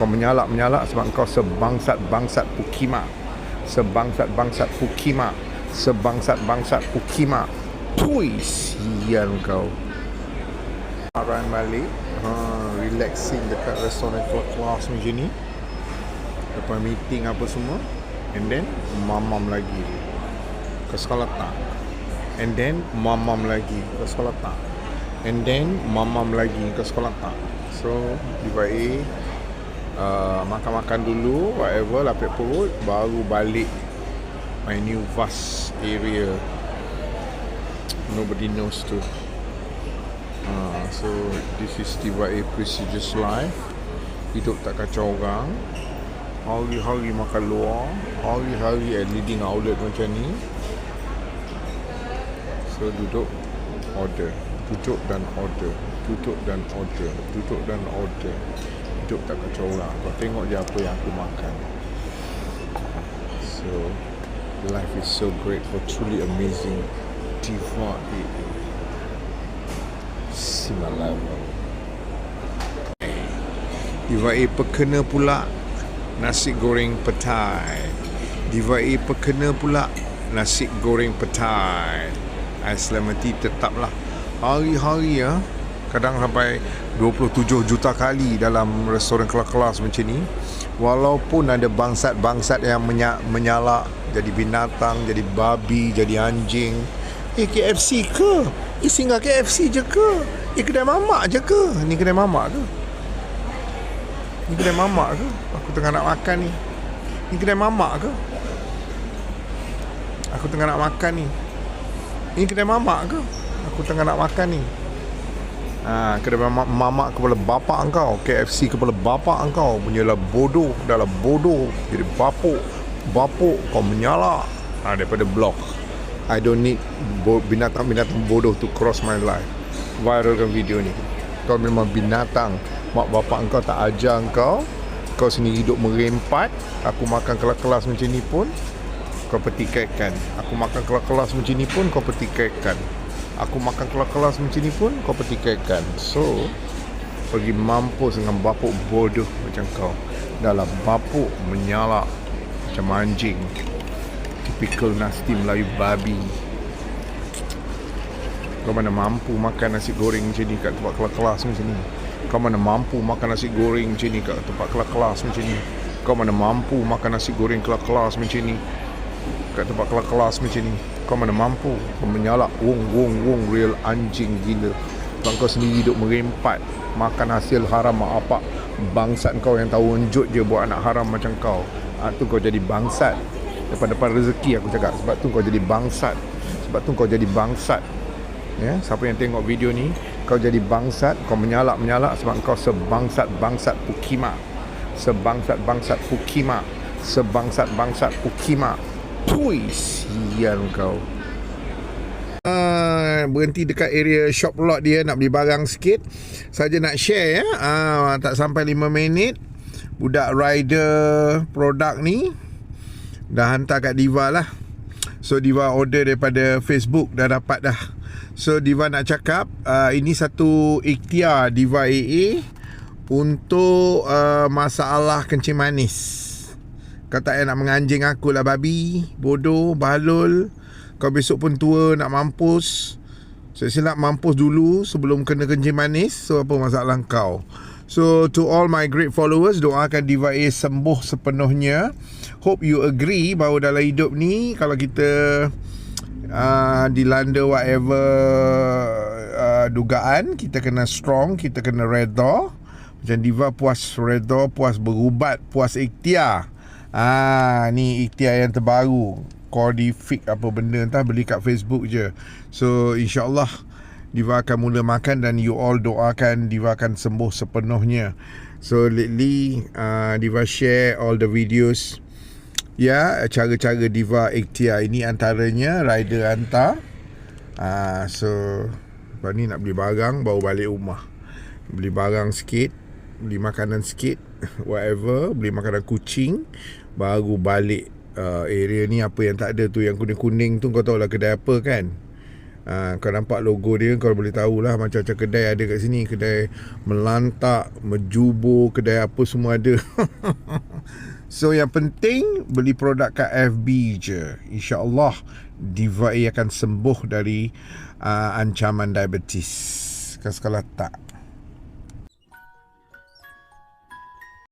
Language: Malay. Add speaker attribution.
Speaker 1: Kau menyalak-menyalak sebab kau sebangsat-bangsat Pukima. Sebangsat-bangsat Pukima. Sebangsat-bangsat Pukima. Pui, kau. Aran balik. Ha, relaxing dekat restoran kelas macam ni. Lepas meeting apa semua. And then, mamam lagi. Kau sekolah tak? And then, mamam lagi. Kau sekolah tak? And then, mamam lagi. Kau sekolah tak? So, baik uh, makan-makan dulu whatever lapik perut baru balik my new vast area. Nobody knows tu. Uh, so this is Diva A prestigious life. Hidup tak kacau orang. Hari-hari makan luar. Hari-hari at leading outlet macam ni. So duduk order. Duduk dan order. Duduk dan order. Duduk dan order hidup tak kacau orang. Kau tengok je apa yang aku makan. So life is so great for truly amazing diva. AA Simalama Diva A perkena pula nasi goreng petai. Diva A perkena pula nasi goreng petai. Ais lemon tetaplah hari-hari ya kadang sampai 27 juta kali dalam restoran kelas-kelas macam ni. Walaupun ada bangsat-bangsat yang menya- menyalak jadi binatang jadi babi jadi anjing. Eh KFC ke? Eh singgah KFC je ke? Eh kedai mamak je ke? Ni kedai mamak ke? Ni kedai mamak ke? Aku tengah nak makan ni. Ni kedai mamak ke? Aku tengah nak makan ni. Ni kedai mamak ke? Aku tengah nak makan ni Ha, kedai mamak, mamak kepala bapak engkau KFC kepala bapak engkau Punyalah bodoh Dalam bodoh Jadi bapuk Bapuk Kau menyala. Ha, Daripada blog I don't need bo- Binatang-binatang bodoh To cross my life. Viralkan video ni. Kau memang binatang. Mak bapak engkau tak ajar engkau. Kau sendiri hidup merempat. Aku makan kelas-kelas macam ni pun Kau petikaikan Aku makan kelas-kelas macam ni pun Kau petikaikan Aku makan kelas-kelas macam ni pun Kau petikaikan So Pergi mampus dengan bapuk bodoh Macam kau. Dalam bapuk menyalak Macam anjing. Typical nasty Melayu babi. Kau mana mampu makan nasi goreng macam ni Kat tempat kelas-kelas macam ni? Kau mana mampu makan nasi goreng macam ni Kat tempat kelas-kelas macam ni? Kau mana mampu makan nasi goreng kelas-kelas macam ni Kat tempat kelas-kelas macam ni Kau mana mampu Kau menyalak Wong wong wong Real anjing gila Sebab kau sendiri hidup merempat Makan hasil haram mak apa Bangsat kau yang tahu unjuk je Buat anak haram macam kau ha, Tu kau jadi bangsat Depan-depan rezeki aku cakap Sebab tu kau jadi bangsat Sebab tu kau jadi bangsat Ya, siapa yang tengok video ni kau jadi bangsat, kau menyalak-menyalak sebab kau sebangsat-bangsat Pukima. Sebangsat-bangsat Pukima. Sebangsat-bangsat Pukima. Sial kau. Uh, berhenti dekat area shop lot dia nak beli barang sikit. Saja nak share ya. Uh, tak sampai 5 minit. Budak rider produk ni dah hantar kat Diva lah. So Diva order daripada Facebook dah dapat dah. So Diva nak cakap uh, ini satu ikhtiar Diva AA untuk uh, masalah kencing manis. Kau tak payah nak menganjing aku lah babi, bodoh, balul. Kau besok pun tua nak mampus. So silap mampus dulu sebelum kena kencing manis. So apa masalah kau? So to all my great followers doakan Diva A sembuh sepenuhnya. Hope you agree bahawa dalam hidup ni kalau kita uh, dilanda whatever uh, dugaan kita kena strong kita kena redha macam diva puas redha puas berubat puas ikhtiar ah ni ikhtiar yang terbaru Codific apa benda entah beli kat Facebook je so insyaallah Diva akan mula makan dan you all doakan Diva akan sembuh sepenuhnya. So lately uh, Diva share all the videos Ya, cara-cara Diva ikhtiar ini antaranya rider hantar. Uh, so ni nak beli barang baru balik rumah. Beli barang sikit, beli makanan sikit, whatever, beli makanan kucing baru balik uh, area ni apa yang tak ada tu yang kuning-kuning tu kau tahu lah kedai apa kan? Ha, kau nampak logo dia kau boleh tahulah macam-macam kedai ada kat sini. Kedai melantak menjubur kedai apa semua ada. So yang penting beli produk kat FB je. Insyaallah Diva A akan sembuh dari uh, ancaman diabetes. Kalau tak